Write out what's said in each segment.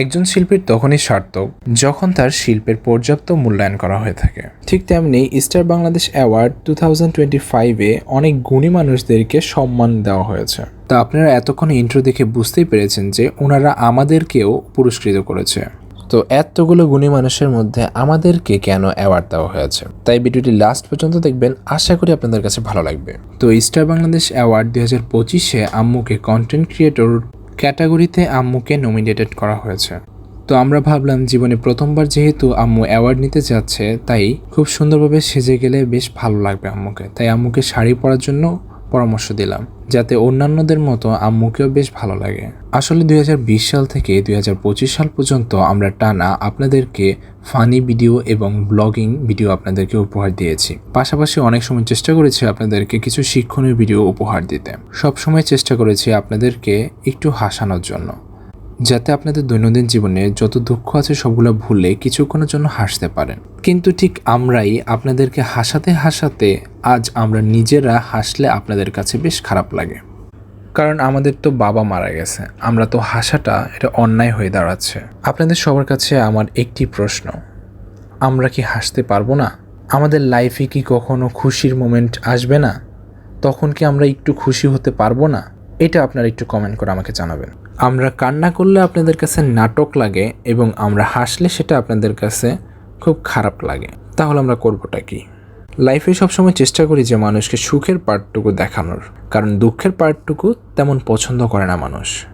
একজন শিল্পীর তখনই সার্থক যখন তার শিল্পের পর্যাপ্ত মূল্যায়ন করা হয়ে থাকে। ঠিক তেমনি star Bangladesh award two thousand twenty ফাইভে অনেক গুণী মানুষদেরকে সম্মান দেওয়া হয়েছে। তা আপনারা এতক্ষণ ইন্ট্রো দেখে বুঝতেই পেরেছেন যে ওনারা আমাদেরকেও পুরস্কৃত করেছে। তো এতগুলো গুণী মানুষের মধ্যে আমাদেরকে কেন অ্যাওয়ার্ড দেওয়া হয়েছে? তাই ভিডিওটি লাস্ট পর্যন্ত দেখবেন, আশা করি আপনাদের কাছে ভালো লাগবে। তো স্টার বাংলাদেশ অ্যাওয়ার্ড দুই হাজার পঁচিশে আম্মুকে কন্টেন্ট ক্রিয়েটর ক্যাটাগরিতে আম্মুকে নমিনেটেড করা হয়েছে। তো আমরা ভাবলাম জীবনে প্রথমবার যেহেতু আম্মু অ্যাওয়ার্ড নিতে যাচ্ছে, তাই খুব সুন্দরভাবে সেজে গেলে বেশ ভালো লাগবে আম্মুকে। তাই আম্মুকে শাড়ি পরার জন্য পরামর্শ দিলাম। যাতে অন্যান্যদের মতো আম্মুকেও বেশ ভালো লাগে। আসলে দুই হাজার বিশ সাল থেকে দুই হাজার পঁচিশ সাল পর্যন্ত আমরা টানা আপনাদেরকে ফানি ভিডিও এবং ব্লগিং ভিডিও আপনাদেরকে উপহার দিয়েছি। পাশাপাশি অনেক সময় চেষ্টা করেছি আপনাদেরকে কিছু শিক্ষণীয় ভিডিও উপহার দিতে। সবসময় চেষ্টা করেছি আপনাদেরকে একটু হাসানোর জন্য। যাতে আপনাদের দৈনন্দিন জীবনে যত দুঃখ আছে সবগুলো ভুলে কিছুক্ষণের জন্য হাসতে পারেন। কিন্তু ঠিক আমরাই আপনাদেরকে হাসাতে হাসাতে আজ আমরা নিজেরা হাসলে আপনাদের কাছে বেশ খারাপ লাগে। কারণ আমাদের তো বাবা মারা গেছে। আমরা তো হাসাটা এটা অন্যায় হয়ে দাঁড়াচ্ছে। আপনাদের সবার কাছে আমার একটি প্রশ্ন। আমরা কি হাসতে পারব না? আমাদের লাইফে কি কখনো খুশির মোমেন্ট আসবে না? তখন কি আমরা একটু খুশি হতে পারব না? এটা আপনারা একটু কমেন্ট করে আমাকে জানাবেন। আমরা কান্না করলে আপনাদের কাছে নাটক লাগে এবং আমরা হাসলে সেটা আপনাদের কাছে খুব খারাপ লাগে। তাহলে আমরা করবোটা কি? লাইফে সবসময় চেষ্টা করি যে মানুষকে সুখের পার্টটুকু দেখানোর, কারণ দুঃখের পার্টটুকু তেমন পছন্দ করে না মানুষ।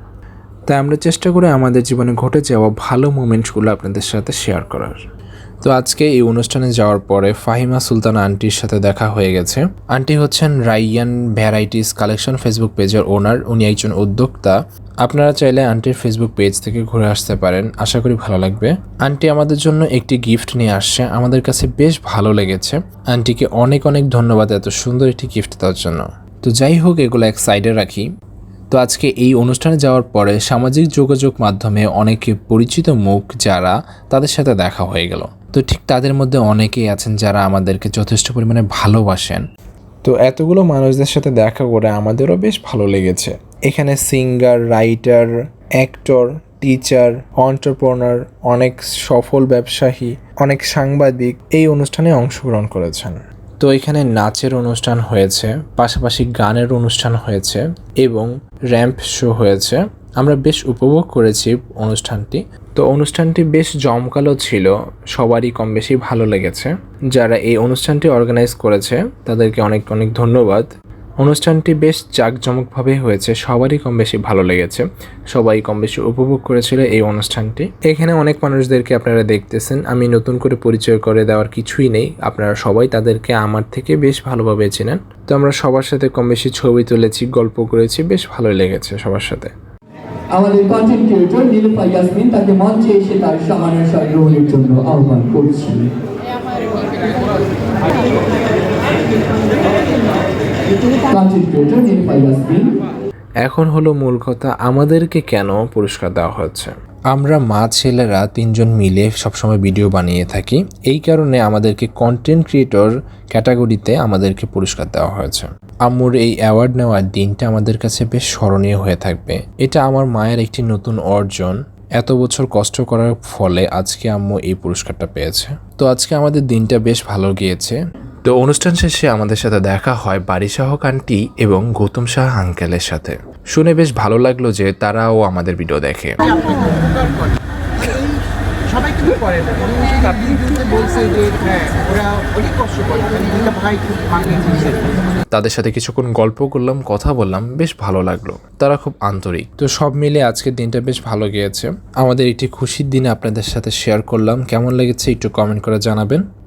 তাই আমরা চেষ্টা করি আমাদের জীবনে ঘটে যাওয়া ভালো মুমেন্টসগুলো আপনাদের সাথে শেয়ার করার। তো আজকে এই অনুষ্ঠানে যাওয়ার পরে ফাহিমা সুলতানা আন্টির সাথে দেখা হয়ে গেছে। আন্টি হচ্ছেন রাইয়ান ভ্যারাইটিস কালেকশন ফেসবুক পেজের ওনার। উনি একজন উদ্যোক্তা। আপনারা চাইলে আন্টির ফেসবুক পেজ থেকে ঘুরে আসতে পারেন। আশা করি ভালো লাগবে। আন্টি আমাদের জন্য একটি গিফট নিয়ে আসছে। আমাদের কাছে বেশ ভালো লেগেছে। আন্টিকে অনেক অনেক ধন্যবাদ এত সুন্দর একটি গিফট দেওয়ার জন্য। তো যাই হোক, এগুলো এক সাইডে রাখি। তো আজকে এই অনুষ্ঠানে যাওয়ার পরে সামাজিক যোগাযোগ মাধ্যমে অনেকে পরিচিত মুখ যারা তাদের সাথে দেখা হয়ে গেল। তো ঠিক তাদের মধ্যে অনেকেই আছেন যারা আমাদেরকে যথেষ্ট পরিমাণে ভালোবাসেন। তো এতগুলো মানুষদের সাথে দেখা করে আমাদেরও বেশ ভালো লেগেছে। এখানে singer, writer, actor, teacher, entrepreneur, অনেক সফল ব্যবসায়ী, অনেক সাংবাদিক এই অনুষ্ঠানে অংশগ্রহণ করেছেন। তো এখানে নাচের অনুষ্ঠান হয়েছে, পাশাপাশি গানের অনুষ্ঠান হয়েছে এবং র্যাম্প শো হয়েছে। আমরা বেশ উপভোগ করেছি অনুষ্ঠানটি। তো অনুষ্ঠানটি বেশ জমকালো ছিল, সবারই কম বেশি ভালো লেগেছে। যারা এই অনুষ্ঠানটি অর্গানাইজ করেছে, তাদেরকে অনেক অনেক ধন্যবাদ। অনুষ্ঠানটি বেশ জাঁকজমকভাবে হয়েছে। সবারই কম বেশি ভালো লেগেছে। সবাই কম বেশি উপভোগ করেছিল এই অনুষ্ঠানটি। এখানে অনেক মানুষদেরকে আপনারা দেখতেছেন। আমি নতুন করে পরিচয় করে দেওয়ার কিছুই নেই। আপনারা সবাই তাদেরকে আমার থেকে বেশ ভালোভাবে চেনেন। তো আমরা সবার সাথে কম বেশি ছবি তুলেছি, গল্প করেছি, বেশ ভালোই লেগেছে সবার সাথে। আমাদের কন্টেন্ট ক্রিয়েটর নীলুফা ইয়াসমিন তাকে মঞ্চে এসে তার সামান্য গ্রহণের জন্য আহ্বান করছি কন্টেন্ট ক্রিয়েটর নীলুফা ইয়াসমিন এখন হলো মূল কথা, আমাদেরকে কেন পুরস্কার দেওয়া হচ্ছে? আমরা মা, ছেলেরা তিনজন মিলে সবসময় ভিডিও বানিয়ে থাকি। এই কারণে আমাদেরকে কন্টেন্ট ক্রিয়েটর ক্যাটাগরিতে আমাদেরকে পুরস্কার দেওয়া হয়েছে। আম্মুর এই অ্যাওয়ার্ড নেওয়ার দিনটা আমাদের কাছে বেশ স্মরণীয় হয়ে থাকবে। এটা আমার মায়ের একটি নতুন অর্জন। এত বছর কষ্ট করার ফলে আজকে আম্মু এই পুরস্কারটা পেয়েছে। তো আজকে আমাদের দিনটা বেশ ভালো গিয়েছে। তো অনুষ্ঠান শেষে আমাদের সাথে দেখা হয় বাড়ি সহক আন্টি এবং গৌতম শাহ আঙ্কেলের সাথে। শুনে বেশ ভালো লাগল যে তারাও আমাদের ভিডিও দেখে। সবাই কিন্তু করে না। আপনি কিন্তু বলছে যে হ্যাঁ ওরা অনেক কষ্ট করে। মানে দুইটা ভাই খুব মানিয়ে তাদের সাথে কিছুক্ষণ গল্প করলাম কথা বললাম বেশ ভালো লাগল। তারা খুব আন্তরিক। তো সব মিলে আজকের দিনটা বেশ ভালো গিয়েছে। আমাদের একটি খুশির দিনে আপনাদের সাথে শেয়ার করলাম। কেমন লেগেছে একটু কমেন্ট করে জানাবেন।